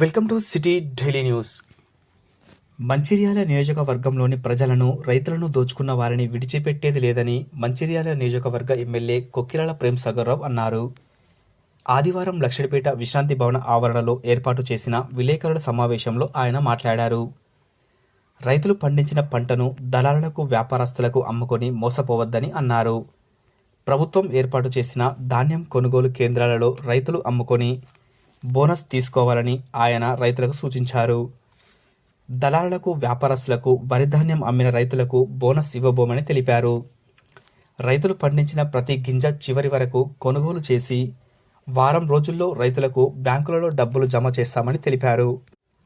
Welcome to city daily news. Mancherial నియోజకవర్గంలోని ప్రజలను రైతులను దోచుకున్న వారిని విడిచిపెట్టేది లేదని మంచిర్యాల నియోజకవర్గ ఎమ్మెల్యే కొక్కిరాల ప్రేమ్ సాగర్రావు అన్నారు. ఆదివారం లక్షడిపేట విశ్రాంతి భవన ఆవరణలో ఏర్పాటు చేసిన విలేకరుల సమావేశంలో ఆయన మాట్లాడారు. రైతులు పండించిన పంటను దళారులకు వ్యాపారస్తులకు అమ్ముకొని మోసపోవద్దని అన్నారు. ప్రభుత్వం ఏర్పాటు చేసిన ధాన్యం కొనుగోలు కేంద్రాలలో రైతులు అమ్ముకొని బోనస్ తీసుకోవాలని ఆయన రైతులకు సూచించారు. దళారులకు వ్యాపారస్తులకు వరిధాన్యం అమ్మిన రైతులకు బోనస్ ఇవ్వబోమని తెలిపారు. రైతులు పండించిన ప్రతి గింజ చివరి వరకు కొనుగోలు చేసి వారం రోజుల్లో రైతులకు బ్యాంకులలో డబ్బులు జమ చేస్తామని తెలిపారు.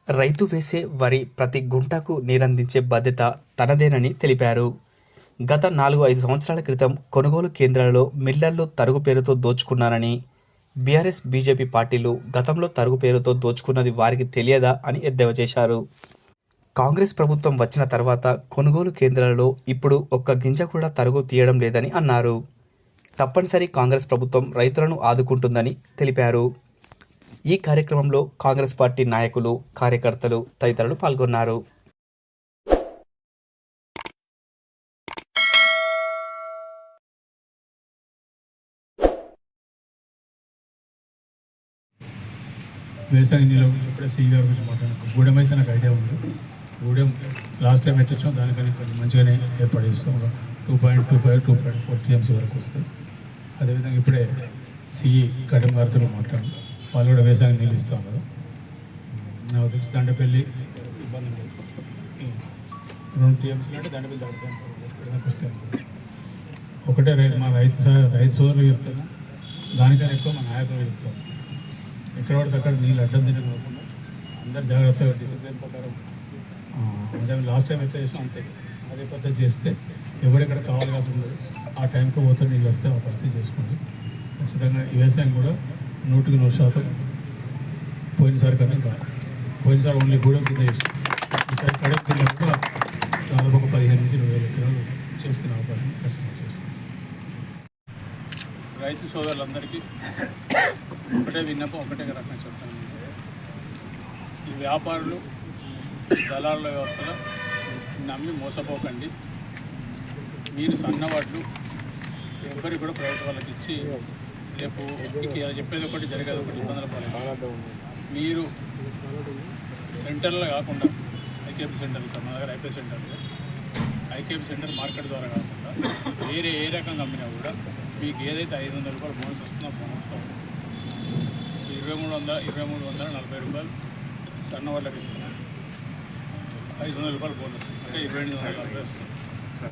రైతు వేసే వరి ప్రతి గుంటకు నీరందించే బాధ్యత తనదేనని తెలిపారు. గత నాలుగు ఐదు సంవత్సరాల క్రితం కొనుగోలు కేంద్రాలలో మిల్లర్లు తరుగు పేరుతో దోచుకున్నారని బీఆర్ఎస్ బీజేపీ పార్టీలు గతంలో తరుగు పేరుతో దోచుకున్నది వారికి తెలియదా అని ఎద్దేవా చేశారు. కాంగ్రెస్ ప్రభుత్వం వచ్చిన తర్వాత కొనుగోలు కేంద్రాలలో ఇప్పుడు ఒక్క గింజ కూడా తరుగు తీయడం లేదని అన్నారు. తప్పనిసరి కాంగ్రెస్ ప్రభుత్వం రైతులను ఆదుకుంటుందని తెలిపారు. ఈ కార్యక్రమంలో కాంగ్రెస్ పార్టీ నాయకులు కార్యకర్తలు తదితరులు పాల్గొన్నారు. వ్యవసాయ నీళ్ళ గురించి ఇప్పుడే సిఈ గారి గురించి మాట్లాడుతున్నాం గూడెం అయితే నాకు ఐడియా ఉంది. గూడెం లాస్ట్ టైం అయితే వచ్చాం కొంచెం మంచిగానే ఏర్పాటు చేస్తాం. ఒక two point two five two point four TMC వరకు వస్తాయి. అదేవిధంగా ఇప్పుడే సిఈ కటం గారితో మాట్లాడు వాళ్ళు కూడా వ్యవసాయం నిలుస్తాం కదా నా తెలిసి దండపల్లి ఇబ్బంది రెండు టీఎంసీలు అంటే దండపల్లి దాటిపోయాను వస్తాయి ఒకటే రైతు మా రైతు రైతు సోదరులు చెప్తాను దానికన్నా ఎక్కువ మా నాయకులు చెప్తాను ఎక్కడ పడితే అక్కడ నీళ్ళు అడ్డం తినకుండా అందరు జాగ్రత్తగా డిసిప్లిన్ ప్రకారం అదే లాస్ట్ టైం ఎట్లా చేసినా అంతే. అదే పద్ధతి చేస్తే ఎవరెక్కడ కావాలి కాసి ఉండదు. ఆ టైంకి పోతే నీళ్ళు వస్తే ఆ పరిస్థితి చేసుకోండి. ఖచ్చితంగా ఈ వ్యవసాయం కూడా నూటికి నూరు శాతం పోయినసారి కన్నా ఇంకా పోయినసారి ఓన్లీ గూడెం కింద చేసి ఈసారి కడప కింద కూడా దాదాపు ఒక పదిహేను నుంచి ఇరవై వేల ఎకరాలు చేసుకునే అవకాశం ఖచ్చితంగా చేస్తాం. రైతు సోదరులందరికీ ఒకటే విన్నపం ఒకటే రకంగా చెప్తాను. ఈ వ్యాపారులు దళారుల వ్యవస్థలో నమ్మి మోసపోకండి. మీరు సన్నవాట్లు ఎవరికి కూడా ప్రైవేట్ వాళ్ళకి ఇచ్చి రేపు ఇలా చెప్పేది ఒకటి జరిగేది ఒకటి ఇబ్బందుల పాలు మీరు సెంటర్లో కాకుండా ఐకేపీ సెంటర్ ఇక్కడ దగ్గర IP centre IKM centre market ద్వారా కాకుండా వేరే ఏ రకంగా కంపెనీ కూడా మీకు ఏదైతే ఐదు వందల రూపాయలు బోనస్ వస్తుందో బోనస్ ఇరవై మూడు వందల ఇరవై మూడు వందల నలభై రూపాయలు సన్న వాళ్ళకి ఇస్తున్నాం ఐదు వందల రూపాయలు బోనస్ అంటే ఇరవై ఎనిమిది వందల నలభై వస్తుంది